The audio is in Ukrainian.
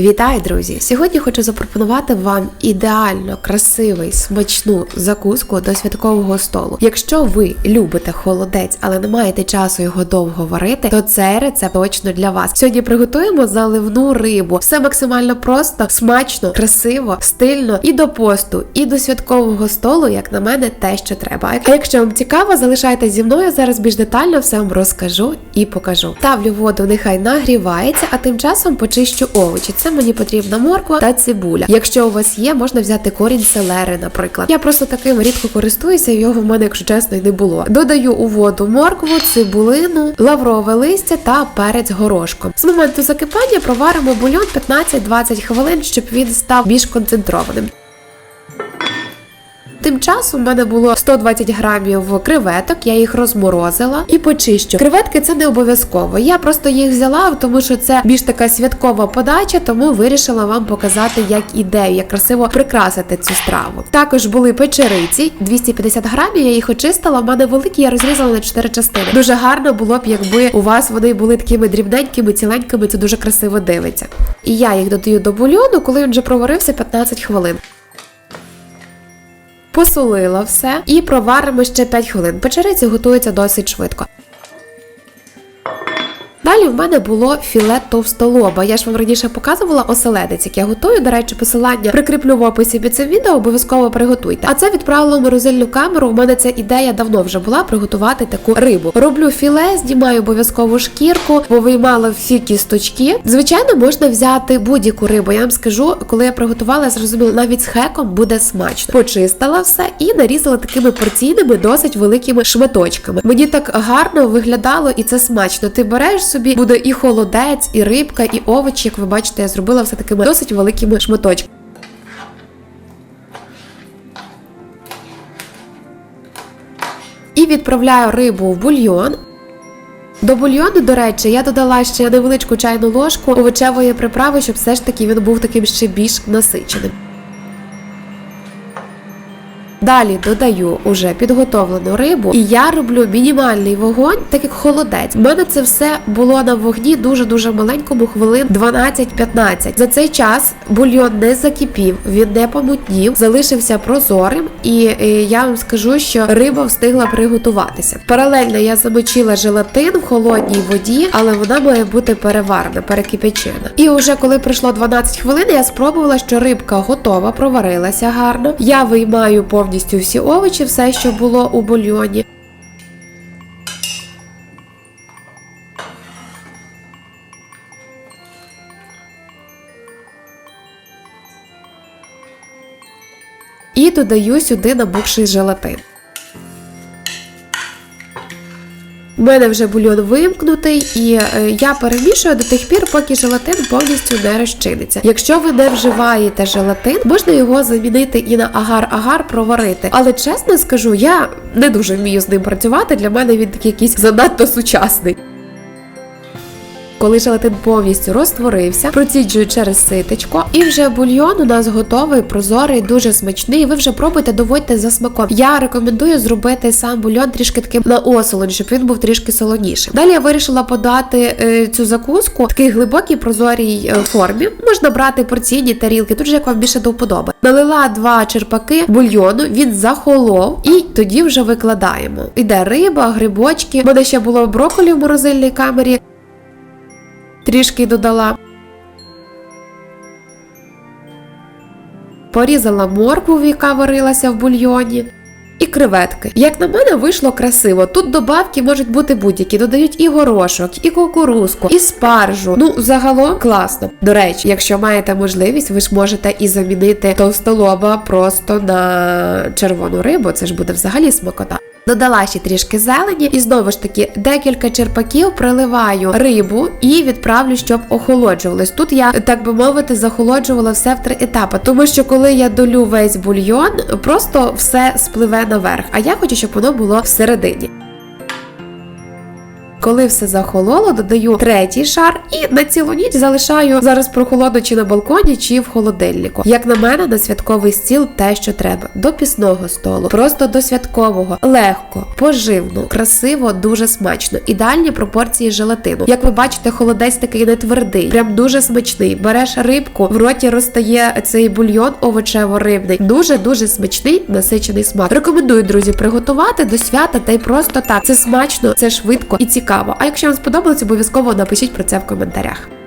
Вітаю, друзі! Сьогодні хочу запропонувати вам ідеально красивий, смачну закуску до святкового столу. Якщо ви любите холодець, але не маєте часу його довго варити, то цей рецепт точно для вас. Сьогодні приготуємо заливну рибу. Все максимально просто, смачно, красиво, стильно і до посту, і до святкового столу, як на мене, те, що треба. А якщо вам цікаво, залишайтеся зі мною. Зараз більш детально все вам розкажу і покажу. Ставлю воду, нехай нагрівається, а тим часом почищу овочі. Це мені потрібна морква та цибуля. Якщо у вас є, можна взяти корінь селери, наприклад. Я просто таким рідко користуюся, його в мене, якщо чесно, й не було. Додаю у воду моркву, цибулину, лаврове листя та перець горошком. З моменту закипання проваримо бульон 15-20 хвилин, щоб він став більш концентрованим. Тим часом у мене було 120 грамів креветок, я їх розморозила і почищу. Креветки це не обов'язково. Я просто їх взяла, тому що це більш така святкова подача, тому вирішила вам показати, як ідею, як красиво прикрасити цю страву. Також були печериці, 250 грамів. Я їх очистила. У мене великі, я розрізала на 4 частини. Дуже гарно було б, якби у вас вони були такими дрібненькими, ціленькими. Це дуже красиво дивиться. І я їх додаю до бульйону, коли він вже проварився 15 хвилин. Посолила все і проваримо ще 5 хвилин. Печериці готується досить швидко. Далі в мене було філе товстолоба. Я ж вам раніше показувала оселедець, як я готую. До речі, посилання прикріплю в описі під цим відео, обов'язково приготуйте. А це відправила в морозильну камеру. У мене ця ідея давно вже була приготувати таку рибу. Роблю філе, знімаю обов'язково шкірку, повиймала всі кісточки. Звичайно, можна взяти будь-яку рибу. Я вам скажу, коли я приготувала, я зрозуміла, навіть з хеком буде смачно. Почистила все і нарізала такими порційними, досить великими шматочками. Мені так гарно виглядало і це смачно. Ти береш собі буде і холодець, і рибка, і овочі. Як ви бачите, я зробила все такими досить великими шматочками. І відправляю рибу в бульйон. До бульйону, до речі, я додала ще невеличку чайну ложку овочевої приправи, щоб все ж таки він був таким ще більш насиченим. Далі додаю уже підготовлену рибу, і я роблю мінімальний вогонь, так як холодець. У мене це все було на вогні дуже-дуже маленькому, хвилин 12-15. За цей час бульйон не закипів, він не помутнів, залишився прозорим, і е, я вам скажу, що риба встигла приготуватися. Паралельно я замочила желатин в холодній воді, але вона має бути переварена, перекипячена. І вже коли пройшло 12 хвилин, я спробувала, що рибка готова, проварилася гарно. Я виймаю повністю повністю всі овочі, все, що було у бульйоні. І додаю сюди набухший желатин. У мене вже бульйон вимкнутий, і е, я перемішую до тих пір, поки желатин повністю не розчиниться. Якщо ви не вживаєте желатин, можна його замінити і на агар-агар проварити. Але чесно скажу, я не дуже вмію з ним працювати. Для мене він такий якийсь занадто сучасний. Коли желатин повністю розтворився, проціджую через ситечко, і вже бульйон у нас готовий, прозорий, дуже смачний. Ви вже пробуйте, доводьте за смаком. Я рекомендую зробити сам бульйон трішки таким на осолонь, щоб він був трішки солонішим. Далі я вирішила подати е, цю закуску в такій глибокій прозорій е, формі. Можна брати порційні тарілки, тут же як вам більше до вподоби. Налила два черпаки бульйону, він захолов, і тоді вже викладаємо. Іде риба, грибочки. Мене ще було брокколі в морозильній камері трішки додала. Порізала моркву, яка варилася в бульйоні. І креветки. Як на мене, вийшло красиво. Тут добавки можуть бути будь-які. Додають і горошок, і кукурузку, і спаржу. Ну, загалом класно. До речі, якщо маєте можливість, ви ж можете і замінити товстолоба просто на червону рибу. Це ж буде взагалі смакота. Додала ще трішки зелені, і знову ж таки декілька черпаків приливаю рибу і відправлю, щоб охолоджувалось. Тут я, так би мовити, захолоджувала все в три етапи, тому що коли я долю весь бульйон, просто все спливе наверх. А я хочу, щоб воно було всередині. Коли все захололо, додаю третій шар і на цілу ніч залишаю зараз прохолодно чи на балконі, чи в холодильнику. Як на мене, на святковий стіл те, що треба. До пісного столу, просто до святкового, легко, поживно, красиво, дуже смачно. Ідеальні пропорції желатину. Як ви бачите, холодець такий не твердий, прям дуже смачний. Береш рибку, в роті розтає цей бульйон овочево-рибний. Дуже дуже смачний, насичений смак. Рекомендую, друзі, приготувати до свята та й просто так. Це смачно, це швидко і цікаво. А якщо вам сподобалось, обов'язково напишіть про це в коментарях.